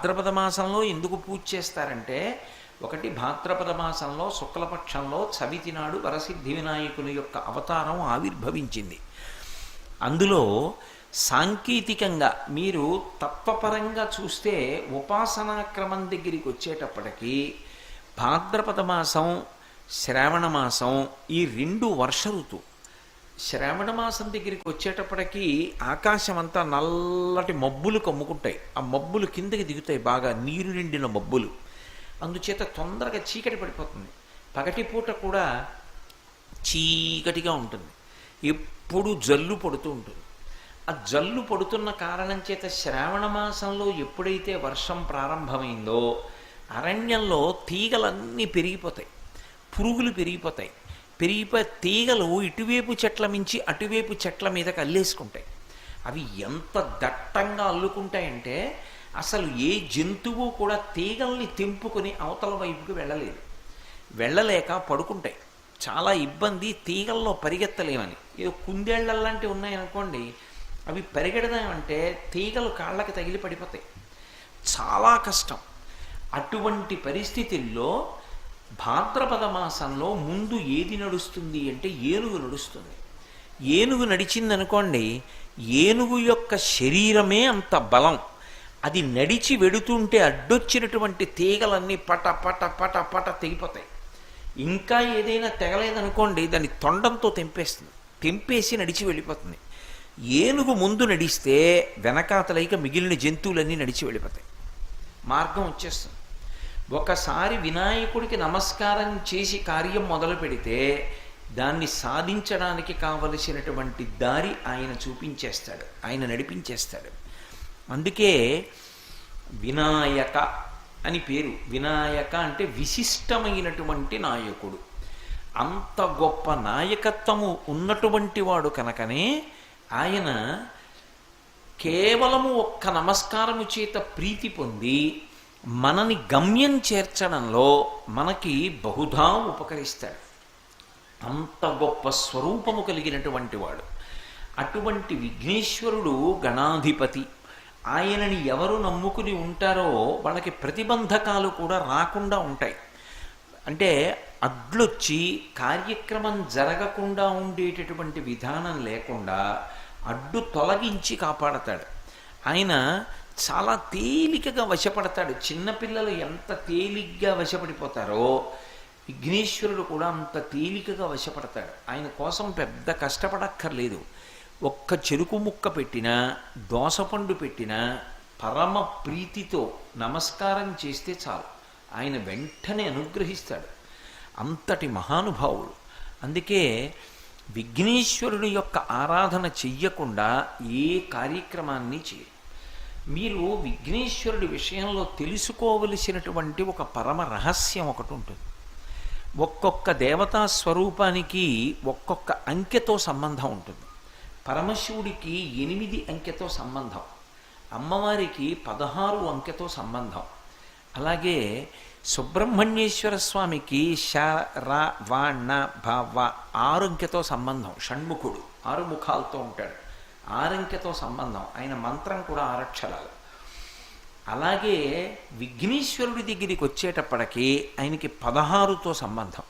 భాద్రపద మాసంలో ఎందుకు పూజ చేస్తారంటే ఒకటి భాద్రపద మాసంలో శుక్లపక్షంలో చవితి నాడు వరసిద్ధి వినాయకుని యొక్క అవతారం ఆవిర్భవించింది. అందులో సాంకేతికంగా మీరు తత్వపరంగా చూస్తే ఉపాసనా క్రమం దగ్గరికి వచ్చేటప్పటికీ భాద్రపద మాసం శ్రావణ మాసం ఈ రెండు వర్ష ఋతువు. శ్రావణ మాసం దగ్గరికి వచ్చేటప్పటికి ఆకాశం అంతా నల్లటి మబ్బులు కమ్ముకుంటాయి. ఆ మబ్బులు కిందకి దిగుతాయి బాగా నీరు నిండిన మబ్బులు. అందుచేత తొందరగా చీకటి పడిపోతుంది. పగటిపూట కూడా చీకటిగా ఉంటుంది. ఎప్పుడు జల్లు పడుతూ ఉంటుంది. ఆ జల్లు పడుతున్న కారణం చేత శ్రావణ మాసంలో ఎప్పుడైతే వర్షం ప్రారంభమైందో అరణ్యంలో తీగలన్నీ పెరిగిపోతాయి. పురుగులు పెరిగిపోతాయి. పెరిగిపోయి తీగలు ఇటువైపు చెట్ల మించి అటువైపు చెట్ల మీదకి అల్లేసుకుంటాయి. అవి ఎంత దట్టంగా అల్లుకుంటాయంటే అసలు ఏ జంతువు కూడా తీగల్ని తెంపుకొని అవతల వైపుకి వెళ్ళలేదు. వెళ్ళలేక పడుకుంటాయి. చాలా ఇబ్బంది తీగల్లో పరిగెత్తలేమని. ఏదో కుందేళ్ళలాంటివి ఉన్నాయనుకోండి అవి పరిగెడదామంటే తీగలు కాళ్ళకి తగిలి పడిపోతాయి. చాలా కష్టం. అటువంటి పరిస్థితుల్లో భాద్రపద మాసంలో ముందు ఏది నడుస్తుంది అంటే ఏనుగు నడుస్తుంది. ఏనుగు నడిచిందనుకోండి ఏనుగు యొక్క శరీరమే అంత బలం. అది నడిచి వెడుతుంటే అడ్డొచ్చినటువంటి తీగలన్నీ పట పట పట పట తెగిపోతాయి. ఇంకా ఏదైనా తెగలేదనుకోండి దాన్ని తొండంతో తెంపేస్తుంది. తెంపేసి నడిచి వెళ్ళిపోతుంది. ఏనుగు ముందు నడిస్తే వెనకాతలైక మిగిలిన జంతువులన్నీ నడిచి వెళ్ళిపోతాయి. మార్గం వచ్చేస్తుంది. ఒకసారి వినాయకుడికి నమస్కారం చేసి కార్యం మొదలు పెడితే దాన్ని సాధించడానికి కావలసినటువంటి దారి ఆయన చూపించేస్తాడు ఆయన నడిపించేస్తాడు. అందుకే వినాయక అని పేరు. వినాయక అంటే విశిష్టమైనటువంటి నాయకుడు. అంత గొప్ప నాయకత్వము ఉన్నటువంటి వాడు కనుకనే ఆయన కేవలము ఒక్క నమస్కారము చేత ప్రీతి పొంది మనని గమ్యం చేర్చడంలో మనకి బహుధా ఉపకరిస్తాడు. అంత గొప్ప స్వరూపము కలిగినటువంటి వాడు. అటువంటి విఘ్నేశ్వరుడు గణాధిపతి. ఆయనని ఎవరు నమ్ముకుని ఉంటారో వాళ్ళకి ప్రతిబంధకాలు కూడా రాకుండా ఉంటాయి. అంటే అడ్లొచ్చి కార్యక్రమం జరగకుండా ఉండేటటువంటి విధానం లేకుండా అడ్డు తొలగించి కాపాడతాడు. ఆయన చాలా తేలికగా వశపడతాడు. చిన్నపిల్లలు ఎంత తేలిగ్గా వశపడిపోతారో విఘ్నేశ్వరుడు కూడా అంత తేలికగా వశపడతాడు. ఆయన కోసం పెద్ద కష్టపడక్కర్లేదు. ఒక్క చెరుకు ముక్క పెట్టినా దోసపండు పెట్టినా పరమ ప్రీతితో నమస్కారం చేస్తే చాలు. ఆయన వెంటనే అనుగ్రహిస్తాడు. అంతటి మహానుభావుడు. అందుకే విఘ్నేశ్వరుని యొక్క ఆరాధన చెయ్యకుండా ఏ కార్యక్రమాన్ని చేయరు మీరు విఘ్నేశ్వరుడి విషయంలో తెలుసుకోవలసినటువంటి ఒక పరమ రహస్యం ఒకటి ఉంటుంది. ఒక్కొక్క దేవతా స్వరూపానికి ఒక్కొక్క అంకెతో సంబంధం ఉంటుంది. పరమశివుడికి ఎనిమిది అంకెతో సంబంధం. అమ్మవారికి పదహారు అంకెతో సంబంధం. అలాగే సుబ్రహ్మణ్యేశ్వర స్వామికి ష ర వా ణ భ వ ఆరు అంకెతో సంబంధం. షణ్ముఖుడు ఆరు ముఖాలతో ఉంటాడు. ఆరంకెతో సంబంధం. ఆయన మంత్రం కూడా ఆరక్షరాలు. అలాగే విఘ్నేశ్వరుడి దగ్గరికి వచ్చేటప్పటికి ఆయనకి పదహారుతో సంబంధం.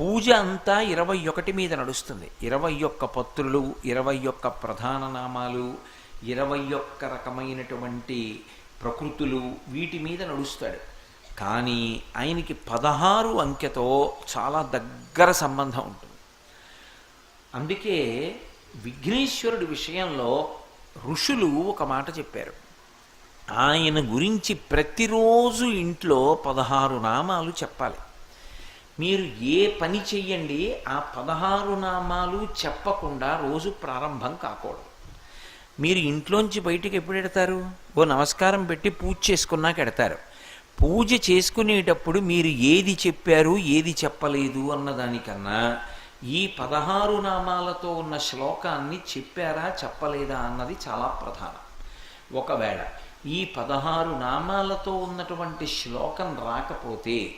పూజ అంతా ఇరవై ఒకటి మీద నడుస్తుంది. ఇరవై ఒక్క పత్రులు ఇరవై ఒక్క ప్రధాన నామాలు ఇరవై ఒక్క రకమైనటువంటి ప్రకృతులు వీటి మీద నడుస్తాడు. కానీ ఆయనకి పదహారు అంకెతో చాలా దగ్గర సంబంధం ఉంటుంది. అందుకే విఘ్నేశ్వరుడి విషయంలో ఋషులు ఒక మాట చెప్పారు. ఆయన గురించి ప్రతిరోజు ఇంట్లో పదహారు నామాలు చెప్పాలి. మీరు ఏ పని చెయ్యండి ఆ పదహారు నామాలు చెప్పకుండా రోజు ప్రారంభం కాకూడదు. మీరు ఇంట్లోంచి బయటికి ఎప్పుడు ఎడతారు? ఓ నమస్కారం పెట్టి పూజ చేసుకున్నాక ఎడతారు. పూజ చేసుకునేటప్పుడు మీరు ఏది చెప్పారు ఏది చెప్పలేదు అన్నదానికన్నా ఈ పదహారు నామాలతో ఉన్న శ్లోకాన్ని చెప్పారా చెప్పలేదా అన్నది చాలా ప్రధానం. ఒకవేళ ఈ పదహారు నామాలతో ఉన్నటువంటి శ్లోకం రాకపోతే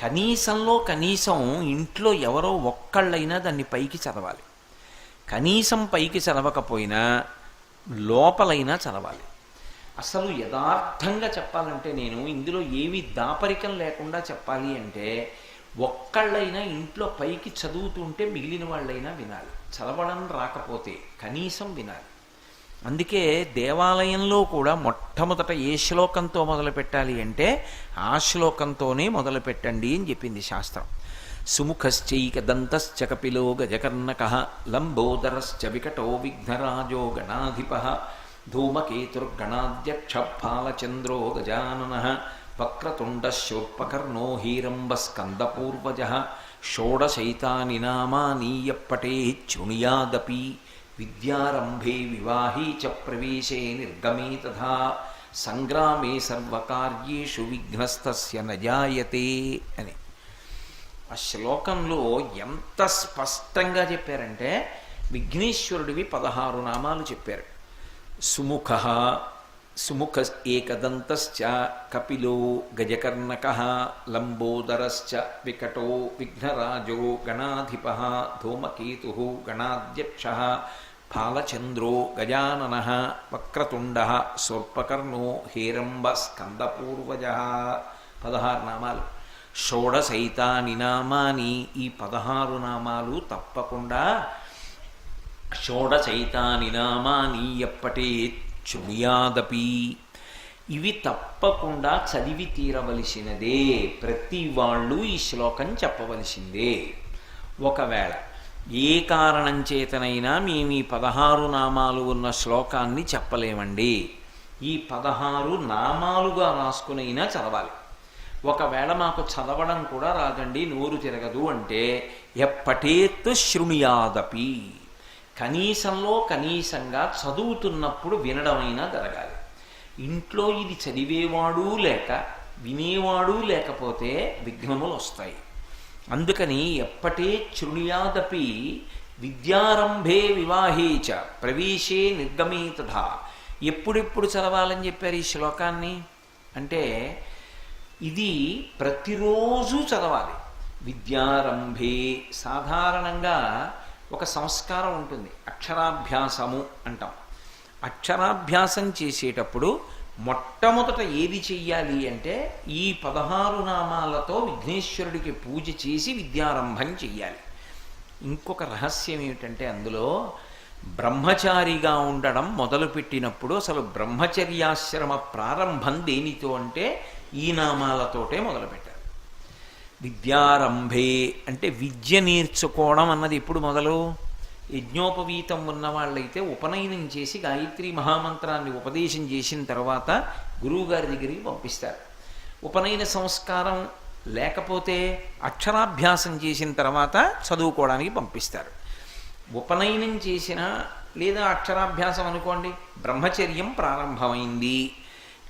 కనీసంలో కనీసం ఇంట్లో ఎవరో ఒక్కళ్ళైనా దాన్ని పైకి చదవాలి. కనీసం పైకి చదవకపోయినా లోపలైనా చదవాలి. అసలు యథార్థంగా చెప్పాలంటే నేను ఇందులో ఏవి దాపరికం లేకుండా చెప్పాలి అంటే ఒక్కళ్ళైనా ఇంట్లో పైకి చదువుతుంటే మిగిలిన వాళ్ళైనా వినాలి. చదవడం రాకపోతే కనీసం వినాలి. అందుకే దేవాలయంలో కూడా మొట్టమొదట ఏ శ్లోకంతో మొదలు పెట్టాలి అంటే ఆ శ్లోకంతోనే మొదలు పెట్టండి అని చెప్పింది శాస్త్రం. సుముఖశ్చైక దంతశ్చ కపిలో గజకర్ణక లంబోదరశ్చ వికటో విఘ్నరాజో గణాధిప ధూమకేతుర్గణాధ్యక్ష ఫాలచంద్రో గజానన వక్రతుండ హీరంబస్కందపూర్వజ షోడశైతాని నామానీయప్పటే శృణుయాదపి విద్యారంభే వివాహీ చ ప్రవేశే నిర్గమే తథా సంగ్రామే సర్వకార్యేషు విఘ్నస్తస్య నజాయతే అని. ఆ శ్లోకంలో ఎంత స్పష్టంగా చెప్పారంటే విఘ్నేశ్వరుడివి పదహారు నామాలు చెప్పారు. సుముఖ సుముఖ ఏకదంతశ్చ కపిలో గజకర్ణక లంబోదరశ్చ వికటో విఘ్నరాజో గణాధిప ధూమకేతు గణాధ్యక్ష ఫాలచంద్రో గజానన వక్రతుండ స్వర్పకర్ణో హేరంబ స్కందపూర్వజ పదహారు నామాలు. షోడశైతాని నామాని ఈ పదహారు నామాలు తప్పకుండా షోడశైతాని నామాని ఎప్పటి చునియాదపి. ఇవి తప్పకుండా చదివి తీరవలసినదే. ప్రతి వాళ్ళు ఈ శ్లోకం చెప్పవలసిందే. ఒకవేళ ఏ కారణం చేతనైనా మేము ఈ పదహారు నామాలు ఉన్న శ్లోకాన్ని చెప్పలేమండి. ఈ పదహారు నామాలుగా రాసుకునైనా చదవాలి. ఒకవేళ మాకు చదవడం కూడా రాదండి నోరు తిరగదు అంటే ఎప్పటేత్తు శృణుయాదపి. కనీసంలో కనీసంగా చదువుతున్నప్పుడు వినడమైనా జరగాలి. ఇంట్లో ఇది చదివేవాడు లేక వినేవాడు లేకపోతే విఘ్నములు వస్తాయి. అందుకని ఎప్పటే శృణుయాదపి విద్యారంభే వివాహే చ ప్రవేశే నిర్గమే తథా ఎప్పుడెప్పుడు చదవాలని చెప్పారు ఈ శ్లోకాన్ని? అంటే ఇది ప్రతిరోజు చదవాలి. విద్యారంభే సాధారణంగా ఒక సంస్కారం ఉంటుంది. అక్షరాభ్యాసము అంటాం. అక్షరాభ్యాసం చేసేటప్పుడు మొట్టమొదట ఏది చెయ్యాలి అంటే ఈ పదహారు నామాలతో విఘ్నేశ్వరుడికి పూజ చేసి విద్యారంభం చెయ్యాలి. ఇంకొక రహస్యం ఏమిటంటే అందులో బ్రహ్మచారిగా ఉండడం మొదలుపెట్టినప్పుడు అసలు బ్రహ్మచర్యాశ్రమ ప్రారంభం దేనితో అంటే ఈ నామాలతోటే మొదలుపెట్టారు విద్యారంభే అంటే విద్య నేర్చుకోవడం అన్నది ఎప్పుడు మొదలు? యజ్ఞోపవీతం ఉన్న వాళ్ళైతే ఉపనయనం చేసి గాయత్రి మహామంత్రాన్ని ఉపదేశం చేసిన తర్వాత గురువుగారి దగ్గరికి పంపిస్తారు. ఉపనయన సంస్కారం లేకపోతే అక్షరాభ్యాసం చేసిన తర్వాత చదువుకోవడానికి పంపిస్తారు. ఉపనయనం చేసిన లేదా అక్షరాభ్యాసం అనుకోండి బ్రహ్మచర్యం ప్రారంభమైంది.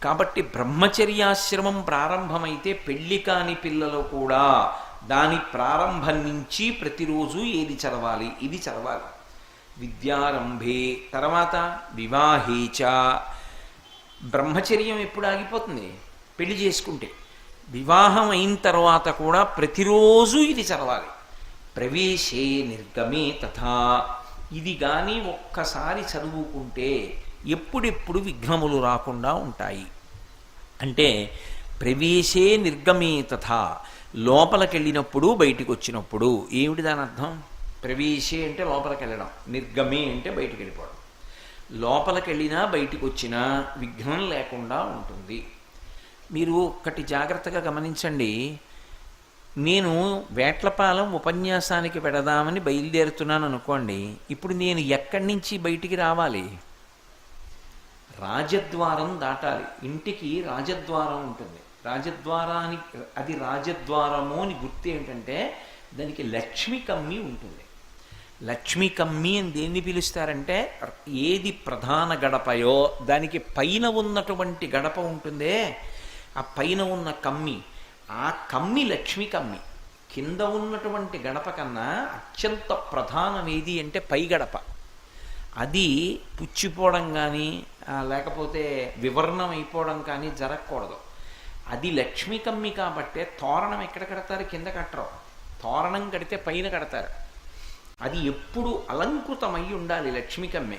కాబట్టి బ్రహ్మచర్యాశ్రమం ప్రారంభమైతే పెళ్ళి కాని పిల్లలు కూడా దాని ప్రారంభం నుంచి ప్రతిరోజు ఏది చదవాలి? ఇది చదవాలి. విద్యారంభే తర్వాత వివాహేచ బ్రహ్మచర్యం ఎప్పుడు ఆగిపోతుంది? పెళ్ళి చేసుకుంటే. వివాహం అయిన తర్వాత కూడా ప్రతిరోజు ఇది చదవాలి. ప్రవేశే నిర్గమే తథా. ఇది కానీ ఒక్కసారి చదువుకుంటే ఎప్పుడెప్పుడు విఘ్నములు రాకుండా ఉంటాయి. అంటే ప్రవేశే నిర్గమే తథా లోపలికి వెళ్ళినప్పుడు బయటికి వచ్చినప్పుడు ఏమిటి దాని అర్థం? ప్రవేశే అంటే లోపలికి వెళ్ళడం నిర్గమే అంటే బయటికి వెళ్ళిపోవడం లోపలికి వెళ్ళినా బయటికి వచ్చినా విఘ్నం లేకుండా ఉంటుంది. మీరు ఒక్కటి జాగ్రత్తగా గమనించండి. నేను వేట్లపాలెం ఉపన్యాసానికి పెడదామని బయలుదేరుతున్నాను అనుకోండి ఇప్పుడు నేను ఎక్కడి నుంచి బయటికి రావాలి? రాజద్వారం దాటాలి. ఇంటికి రాజద్వారం ఉంటుంది. రాజద్వారానికి అది రాజద్వారము అని గుర్తు ఏంటంటే దానికి లక్ష్మి కమ్మి ఉంటుంది. లక్ష్మి కమ్మి అని దేన్ని పిలుస్తారంటే ఏది ప్రధాన గడపయో దానికి పైన ఉన్నటువంటి గడప ఉంటుందే ఆ పైన ఉన్న కమ్మి. ఆ కమ్మి లక్ష్మి కమ్మి. కింద ఉన్నటువంటి గడప కన్నా అత్యంత ప్రధానం ఏది అంటే పై గడప అది పుచ్చిపోవడం కానీ లేకపోతే వివరణం అయిపోవడం కానీ జరగకూడదు. అది లక్ష్మీ కమ్మి కాబట్టే తోరణం ఎక్కడ కడతారు? కింద కట్టరు. తోరణం కడితే పైన కడతారు. అది ఎప్పుడు అలంకృతమై ఉండాలి లక్ష్మీ కమ్మి.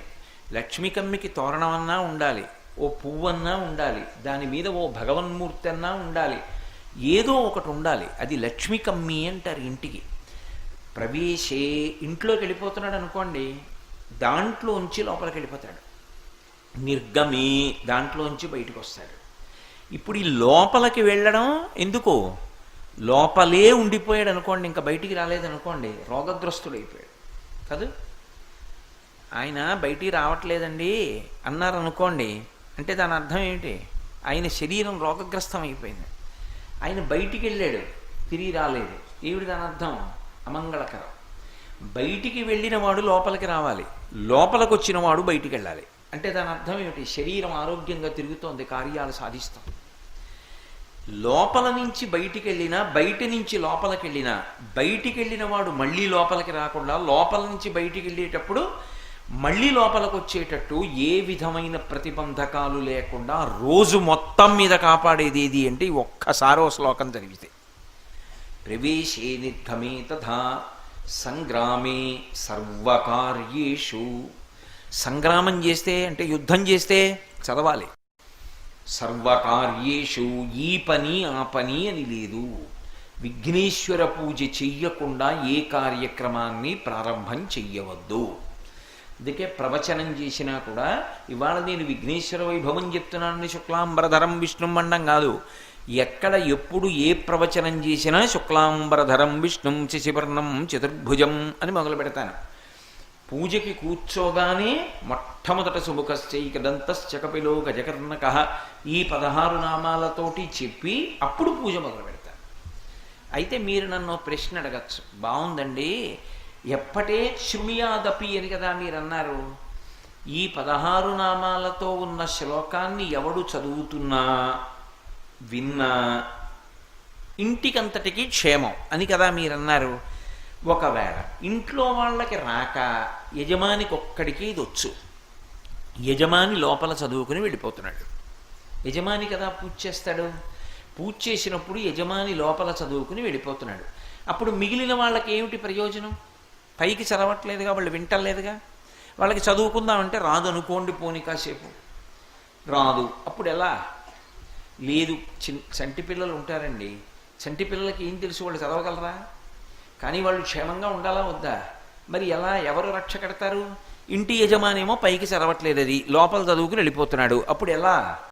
లక్ష్మీ కమ్మికి తోరణం అన్నా ఉండాలి ఓ పువ్వన్నా ఉండాలి దాని మీద ఓ భగవన్మూర్తి అన్నా ఉండాలి ఏదో ఒకటి ఉండాలి. అది లక్ష్మీ కమ్మి అంటారు ఇంటికి. ప్రవేశే ఇంట్లోకి వెళ్ళిపోతున్నాడు అనుకోండి దాంట్లోంచి లోపలికి వెళ్ళిపోతాడు. నిర్గమే దాంట్లోంచి బయటకు వస్తాడు ఇప్పుడు ఈ లోపలికి వెళ్ళడం ఎందుకు? లోపలే ఉండిపోయాడు అనుకోండి ఇంకా బయటికి రాలేదనుకోండి రోగగ్రస్తుడైపోయాడు. కాదు? ఆయన బయటికి రావట్లేదండి అన్నారు అనుకోండి అంటే దాని అర్థం ఏమిటి? ఆయన శరీరం రోగగ్రస్తం అయిపోయింది ఆయన బయటికి వెళ్ళాడు తిరిగి రాలేదు. ఏమిటి దాని అర్థం? అమంగళకరం. బయటికి వెళ్ళిన వాడు లోపలికి రావాలి. లోపలికి వచ్చిన వాడు బయటికి వెళ్ళాలి. అంటే దాని అర్థం ఏమిటి? శరీరం ఆరోగ్యంగా తిరుగుతోంది కార్యాలు సాధిస్తాం. లోపల నుంచి బయటికి వెళ్ళినా బయట నుంచి లోపలికి వెళ్ళినా బయటికి వెళ్ళిన వాడు మళ్ళీ లోపలికి రాకుండా లోపల నుంచి బయటికి వెళ్ళేటప్పుడు మళ్ళీ లోపలికి వచ్చేటట్టు ఏ విధమైన ప్రతిబంధకాలు లేకుండా రోజు మొత్తం మీద కాపాడేది ఏది అంటే ఒక్కసారో శ్లోకం జరిగితే. ప్రవేశే నిర్ధమే తథా సంగ్రామే సర్వకార్యేషు. సంగ్రామం చేస్తే అంటే యుద్ధం చేస్తే చదవాలి. సర్వకార్యేషు ఈ పని ఆ పని అని లేదు. విఘ్నేశ్వర పూజ చెయ్యకుండా ఏ కార్యక్రమాన్ని ప్రారంభం చెయ్యవద్దు. అందుకే ప్రవచనం చేసినా కూడా ఇవాళ నేను విఘ్నేశ్వర వైభవం చెప్తున్నానని శుక్లాంబరధరం విష్ణుం మండం కాదు. ఎక్కడ ఎప్పుడు ఏ ప్రవచనం చేసినా శుక్లాంబరధరం విష్ణుం శశివర్ణం చతుర్భుజం అని మొదలు పెడతాను. పూజకి కూర్చోగానే మొట్టమొదట సుముఖశ్చైకదంతశ్చకపిలో గజకర్ణక ఈ పదహారు నామాలతోటి చెప్పి అప్పుడు పూజ మొదలు పెడతాను. అయితే మీరు నన్ను ప్రశ్న అడగచ్చు. బాగుందండి ఎప్పటే శృణుయాదపి అని కదా మీరు అన్నారు. ఈ పదహారు నామాలతో ఉన్న శ్లోకాన్ని ఎవడు చదువుతున్నా? విన్నా ఇంటికంతటికి క్షేమం అని కదా మీరు అన్నారు ఒకవేళ ఇంట్లో వాళ్ళకి రాక యజమానికి ఒక్కడికి ఇది వచ్చు యజమాని లోపల చదువుకుని వెళ్ళిపోతున్నాడు. యజమాని కదా పూజ చేస్తాడు? పూజ చేసినప్పుడు యజమాని లోపల చదువుకుని వెళ్ళిపోతున్నాడు. అప్పుడు మిగిలిన వాళ్ళకి ఏమిటి ప్రయోజనం? పైకి చదవట్లేదుగా వాళ్ళు వింటలేదుగా? వాళ్ళకి చదువుకుందామంటే రాదు అనుకోండి పోని కాసేపు. రాదు. అప్పుడు ఎలా లేదు చిన్ చంటి పిల్లలు ఉంటారండి. చంటి పిల్లలకి ఏం తెలుసు? వాళ్ళు చదవగలరా? కానీ వాళ్ళు క్షేమంగా ఉండాలా వద్దా? మరి ఎలా? ఎవరు రక్ష కడతారు? ఇంటి యజమానేమో పైకి చదవట్లేదు అది. లోపల చదువుకుని వెళ్ళిపోతున్నాడు. అప్పుడు ఎలా?